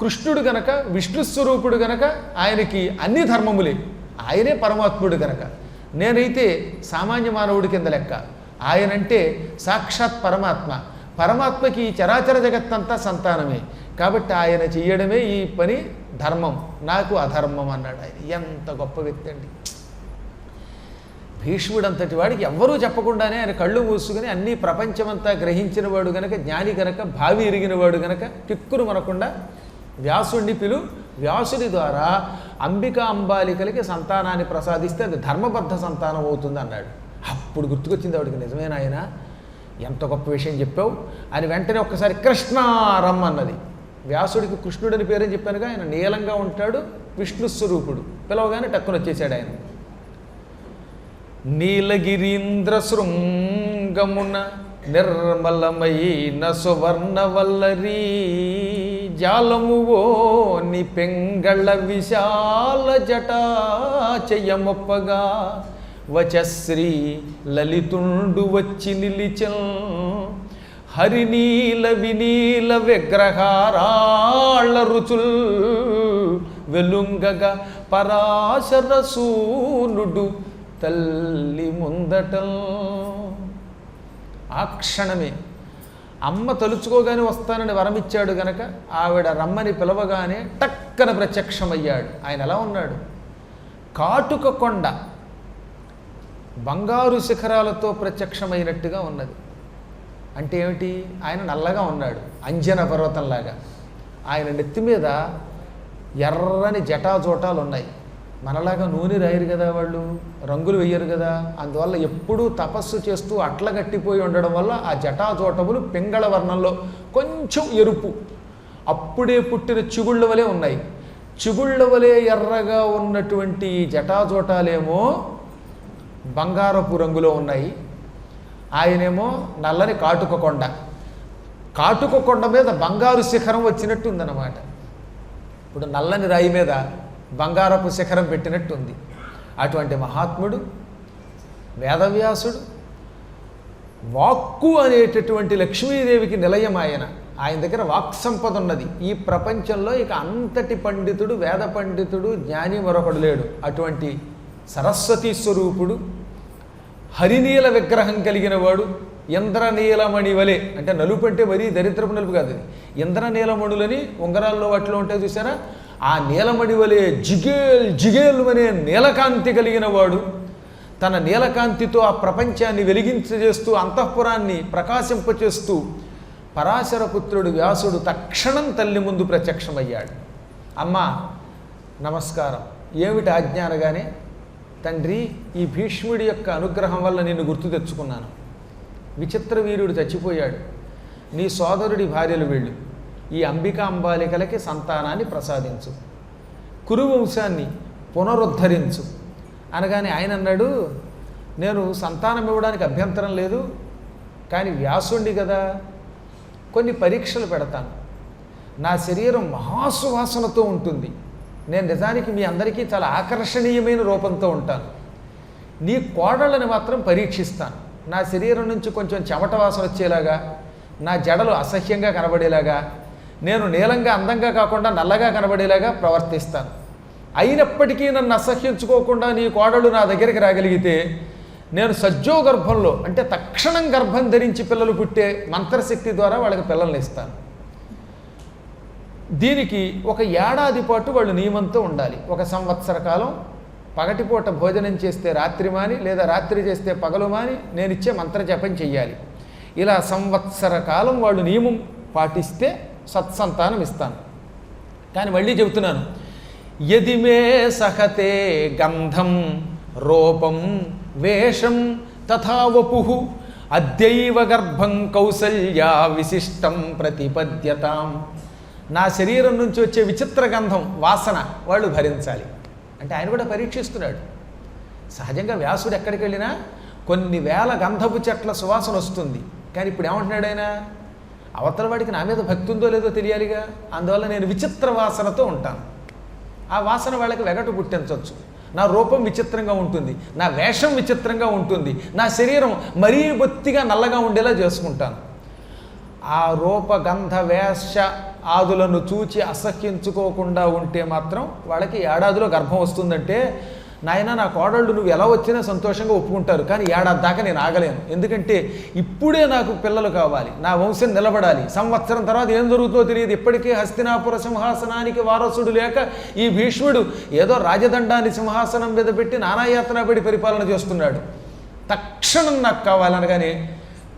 కృష్ణుడు గనక విష్ణు స్వరూపుడు గనక ఆయనకి అన్ని ధర్మములే ఆయనే పరమాత్ముడు గనక. నేనైతే సామాన్య మానవుడి కింద లెక్క. ఆయనంటే సాక్షాత్ పరమాత్మ. పరమాత్మకి ఈ చరాచర జగత్తంతా సంతానమే. కాబట్టి ఆయన చెయ్యడమే ఈ పని ధర్మం. నాకు అధర్మం అన్నాడు ఆయన. ఎంత గొప్ప వ్యక్తి అండి. భీష్ముడంతటి వాడికి ఎవ్వరూ చెప్పకుండానే ఆయన కళ్ళు మూసుకుని అన్ని ప్రపంచమంతా గ్రహించిన వాడు గనక జ్ఞాని గనక భావి ఎరిగిన వాడు గనక టిక్కును మనకుండా వ్యాసుడిని పిలు. వ్యాసుడి ద్వారా అంబికా అంబాలికలకి సంతానాన్ని ప్రసాదిస్తే అది ధర్మబద్ధ సంతానం అవుతుంది అన్నాడు. అప్పుడు గుర్తుకొచ్చింది ఆవిడకి నిజమేనా ఆయన ఎంత గొప్ప విషయం చెప్పావు. అని వెంటనే ఒక్కసారి కృష్ణారం అన్నది. వ్యాసుడికి కృష్ణుడని పేరని చెప్పానుగా ఆయన నీలంగా ఉంటాడు విష్ణు స్వరూపుడు. పిలవగానే టక్కున వచ్చేసాడు ఆయన. నీలగిరీంద్ర శృంగమున నిర్మలమైన సువర్ణవల్లరీ జాలమువో ని పెంగళ విశాల జటాచయమొప్పగా వచశ్రీ లలితుండు వచ్చి నిలిచం. హరినీల వినీల విగ్రహారాళ్ళ రుచుల్ వెలుంగగా పరాశర సూనుడు తల్లి ముందట. ఆ క్షణమే అమ్మ తలుచుకోగానే వస్తానని వరమిచ్చాడు గనక ఆవిడ రమ్మని పిలవగానే టక్కన ప్రత్యక్షమయ్యాడు. ఆయన ఎలా ఉన్నాడు? కాటుక కొండ బంగారు శిఖరాలతో ప్రత్యక్షమైనట్టుగా ఉన్నది. అంటే ఏమిటి? ఆయన నల్లగా ఉన్నాడు అంజన పర్వతంలాగా. ఆయన నెత్తి మీద ఎర్రని జటాజోటాలు ఉన్నాయి మనలాగా నూనె రాయరు కదా వాళ్ళు రంగులు వేయరు కదా. అందువల్ల ఎప్పుడూ తపస్సు చేస్తూ అట్ల గట్టిపోయి ఉండడం వల్ల ఆ జటాజోటములు పింగళ వర్ణంలో కొంచెం ఎరుపు. అప్పుడే పుట్టిన చిగుళ్ళ వలె ఉన్నాయి. చిగుళ్ళ వలె ఎర్రగా ఉన్నటువంటి జటాజోటాలేమో బంగారపు రంగులో ఉన్నాయి. ఆయనేమో నల్లని కాటుక కొండ. కాటుక కొండ మీద బంగారు శిఖరం వచ్చినట్టు ఉందన్నమాట ఇప్పుడు నల్లని రాయి మీద బంగారపు శిఖరం పెట్టినట్టుంది. అటువంటి మహాత్ముడు వేదవ్యాసుడు వాక్కు అనేటటువంటి లక్ష్మీదేవికి నిలయం ఆయన. ఆయన దగ్గర వాక్ సంపద ఉన్నది. ఈ ప్రపంచంలో ఇక అంతటి పండితుడు వేద పండితుడు జ్ఞాని మరొకడు లేడు. అటువంటి సరస్వతీ స్వరూపుడు హరినీల విగ్రహం కలిగిన వాడు ఇంద్రనీలమణి వలె. అంటే నలుపు అంటే మరీ దరిద్రపు నలుపు కాదు ఇంద్రనీలమణులని ఉంగరాల్లో వాటిలో ఉంటాయి చూసారా ఆ నీలమణి వలె జిగేల్ జిగేల్ అనే నీలకాంతి కలిగిన వాడు తన నీలకాంతితో ఆ ప్రపంచాన్ని వెలిగించజేస్తూ అంతఃపురాన్ని ప్రకాశింపచేస్తూ పరాశరపుత్రుడు వ్యాసుడు తక్షణం తల్లి ముందు ప్రత్యక్షమయ్యాడు. అమ్మా నమస్కారం. ఏమిటి ఆజ్ఞానగానే? తండ్రి ఈ భీష్ముడి యొక్క అనుగ్రహం వల్ల నిన్ను గుర్తు తెచ్చుకున్నాను. విచిత్ర వీరుడు చచ్చిపోయాడు. నీ సోదరుడి భార్యలు వెళ్ళు. ఈ అంబికా అంబాలికలకి సంతానాన్ని ప్రసాదించు. కురువంశాన్ని పునరుద్ధరించు. అనగానే ఆయన అన్నాడు నేను సంతానం ఇవ్వడానికి అభ్యంతరం లేదు కానీ వ్యాసుండి కదా. కొన్ని పరీక్షలు పెడతాను. నా శరీరం మహాసువాసనతో ఉంటుంది. నేను నిజానికి మీ అందరికీ చాలా ఆకర్షణీయమైన రూపంతో ఉంటాను. నీ కోడళ్ళని మాత్రం పరీక్షిస్తాను. నా శరీరం నుంచి కొంచెం చెమట వాసన వచ్చేలాగా నా జడలు అసహ్యంగా కనబడేలాగా నేను నీలంగా అందంగా కాకుండా నల్లగా కనబడేలాగా ప్రవర్తిస్తాను. అయినప్పటికీ నన్ను అసహ్యించుకోకుండా నీ కోడలు నా దగ్గరికి రాగలిగితే నేను సజ్జో గర్భంలో అంటే తక్షణం గర్భం ధరించి పిల్లలు పుట్టే మంత్రశక్తి ద్వారా వాళ్ళకి పిల్లల్ని ఇస్తాను. దీనికి ఒక ఏడాది పాటు వాళ్ళు నియమంతో ఉండాలి. ఒక సంవత్సర కాలం పగటిపూట భోజనం చేస్తే రాత్రి మాని లేదా రాత్రి చేస్తే పగలు మాని నేను ఇచ్చే మంత్ర జపం చెయ్యాలి. ఇలా సంవత్సర కాలం వాళ్ళు నియమం పాటిస్తే సత్సంతానం ఇస్తాను. కానీ మళ్ళీ చెబుతున్నాను. యదిమే సహతే గంధం రూపం వేషం తథా వపు. అద్యైవ గర్భం కౌసల్యా విశిష్టం ప్రతిపద్యతాం. నా శరీరం నుంచి వచ్చే విచిత్ర గంధం వాసన వాళ్ళు భరించాలి. అంటే ఆయన కూడా పరీక్షిస్తున్నాడు. సహజంగా వ్యాసుడు ఎక్కడికి వెళ్ళినా కొన్ని వేల గంధపు చెట్ల సువాసన వస్తుంది. కానీ ఇప్పుడు ఏమంటున్నాడు ఆయన? అవతల వాడికి నా మీద భక్తి ఉందో లేదో తెలియాలిగా? అందువల్ల నేను విచిత్ర వాసనతో ఉంటాను. ఆ వాసన వాళ్ళకి వెగటు పుట్టించవచ్చు నా రూపం విచిత్రంగా ఉంటుంది నా వేషం విచిత్రంగా ఉంటుంది నా శరీరం మరీ బొత్తిగా నల్లగా ఉండేలా చేసుకుంటాను. ఆ రూప గంధ వేష ఆదులను చూచి అసహ్యించుకోకుండా ఉంటే మాత్రం వాళ్ళకి ఏడాదిలో గర్భం వస్తుందంటే నాయన నా కోడళ్ళు నువ్వు ఎలా వచ్చినా సంతోషంగా ఒప్పుకుంటారు కానీ ఏడాది దాకా నేను ఆగలేను. ఎందుకంటే ఇప్పుడే నాకు పిల్లలు కావాలి నా వంశం నిలబడాలి. సంవత్సరం తర్వాత ఏం జరుగుతుందో తెలియదు. ఇప్పటికే హస్తినాపుర సింహాసనానికి వారసుడు లేక ఈ భీష్ముడు ఏదో రాజదండాన్ని సింహాసనం మీద పెట్టి నానాయాతన పడి పరిపాలన చేస్తున్నాడు. తక్షణం నాకు కావాలనగానే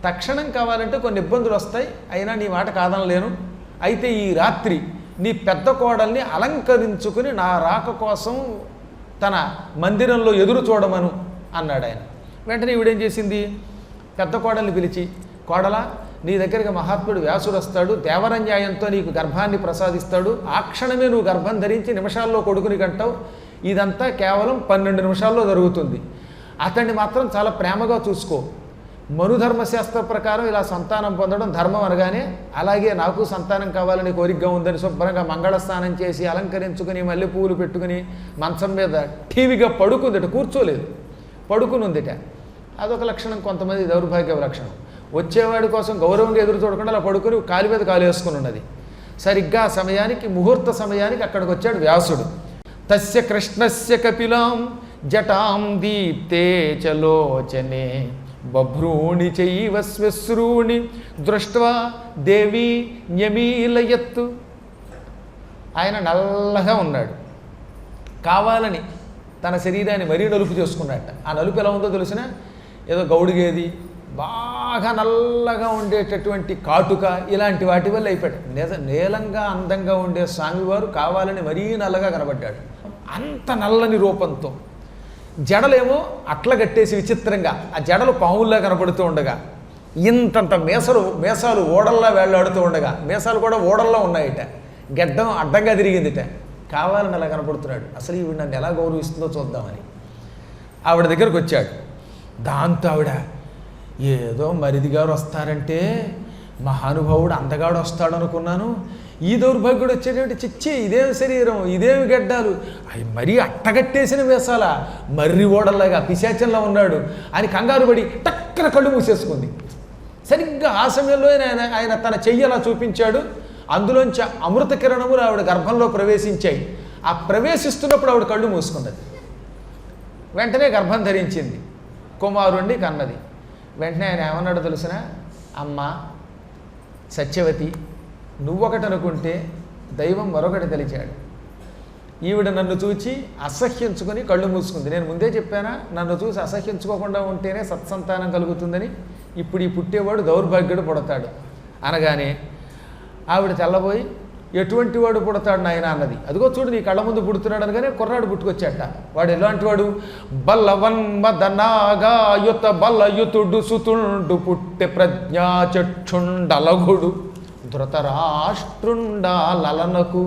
తక్షణం కావాలంటే కొన్ని ఇబ్బందులు వస్తాయి. అయినా నీ మాట కాదనలేను. అయితే ఈ రాత్రి నీ పెద్ద కోడల్ని అలంకరించుకుని నా రాక కోసం తన మందిరంలో ఎదురు చూడమను అన్నాడు ఆయన. వెంటనే ఈవిడేం చేసింది? పెద్ద కోడల్ని పిలిచి కోడల నీ దగ్గరికి మహాత్ముడు వ్యాసుడు వస్తాడు దేవరన్యాయంతో నీకు గర్భాన్ని ప్రసాదిస్తాడు ఆ క్షణమే నువ్వు గర్భం ధరించి నిమిషాల్లో కొడుకుని కంటావు ఇదంతా కేవలం పన్నెండు నిమిషాల్లో జరుగుతుంది. అతన్ని మాత్రం చాలా ప్రేమగా చూసుకో. మనుధర్మశాస్త్ర ప్రకారం ఇలా సంతానం పొందడం ధర్మం అనగానే అలాగే నాకు సంతానం కావాలని కోరికగా ఉందని శుభ్రంగా మంగళ స్నానం చేసి అలంకరించుకుని మళ్ళీ పువ్వులు పెట్టుకుని మంచం మీద టీవీగా పడుకుందిట కూర్చోలేదు. పడుకుని ఉందిట అదొక లక్షణం కొంతమంది దౌర్భాగ్య లక్షణం. వచ్చేవాడి కోసం గౌరవంగా ఎదురు చూడకుండా అలా పడుకుని కాలు మీద కాలు వేసుకుని ఉన్నది. సరిగ్గా సమయానికి ముహూర్త సమయానికి అక్కడికి వచ్చాడు వ్యాసుడు. తస్య కృష్ణస్య కపిలాం జటాం దీప్తే చలోచనే బభ్రూణి చైవ శ్వశ్రూణి దృష్ట్వా దేవి న్యమీలయత్తు. ఆయన నల్లగా ఉన్నాడు. కావాలని తన శరీరాన్ని మరీ నలుపు చేసుకున్నట్ట ఆ నలుపు ఎలా ఉందో తెలిసిన? ఏదో గౌడిగేది బాగా నల్లగా ఉండేటటువంటి కాటుక ఇలాంటి వాటి వల్ల అయిపోయాడు. నిజ నీలంగా అందంగా ఉండే స్వామివారు కావాలని మరీ నల్లగా కనబడ్డాడు. అంత నల్లని రూపంతో. జడలేమో అట్ల కట్టేసి విచిత్రంగా ఆ జడలు పావుల్లో కనపడుతూ ఉండగా ఇంతంత మేసలు మేసాలు ఓడల్లా వేళ్ళాడుతూ ఉండగా మేసాలు కూడా ఓడల్లో ఉన్నాయిట. గెడ్డం అడ్డంగా తిరిగిందిట. కావాలని అలా కనపడుతున్నాడు. అసలు ఈవిడ నన్ను ఎలా గౌరవిస్తుందో చూద్దామని. ఆవిడ దగ్గరకు వచ్చాడు. దాంతో ఆవిడ ఏదో మరిది గారు వస్తారంటే మహానుభావుడు అందగాడు వస్తాడు అనుకున్నాను ఈ దౌర్భాగ్యుడు వచ్చేటంటే చిచ్చి ఇదేం శరీరం ఇదేమి గడ్డాలు. అవి మరీ అట్టగట్టేసిన వేసాల? మర్రి ఓడల్లాగా పిశాచంలా ఉన్నాడు. అని కంగారు పడి టక్కన కళ్ళు మూసేసుకుంది. సరిగ్గా ఆ సమయంలో ఆయన ఆయన తన చెయ్యి అలా చూపించాడు. అందులోంచి అమృత కిరణములు ఆవిడ గర్భంలో ప్రవేశించాయి. ఆ ప్రవేశిస్తున్నప్పుడు ఆవిడ కళ్ళు మూసుకున్నది వెంటనే గర్భం ధరించింది. కుమారుణ్ణి కన్నది. వెంటనే ఆయన ఏమన్నాడో తెలిసిన? అమ్మ సత్యవతి నువ్వొకటి అనుకుంటే దైవం మరొకటి తెలిచాడు. ఈవిడ నన్ను చూచి అసహ్యించుకొని కళ్ళు మూసుకుంది. నేను ముందే చెప్పానా నన్ను చూసి అసహ్యించుకోకుండా ఉంటేనే సత్సంతానం కలుగుతుందని ఇప్పుడు ఈ పుట్టేవాడు దౌర్భాగ్యుడు పుడతాడు. అనగానే ఆవిడ తెల్లబోయి ఎటువంటి వాడు పుడతాడు నాయన? అన్నది. అదిగో చూడు నీ కళ్ళ ముందు పుడుతున్నాడు అనగానే కుర్రాడు పుట్టుకొచ్చాట వాడు ఎలాంటి వాడు? బల్లవన్మదనాగాయుత బల్లయుతుడు సుతుండు పుట్టె ప్రజ్ఞాచక్షుండలగుడు ధృతరాష్ట్రుండాలనకు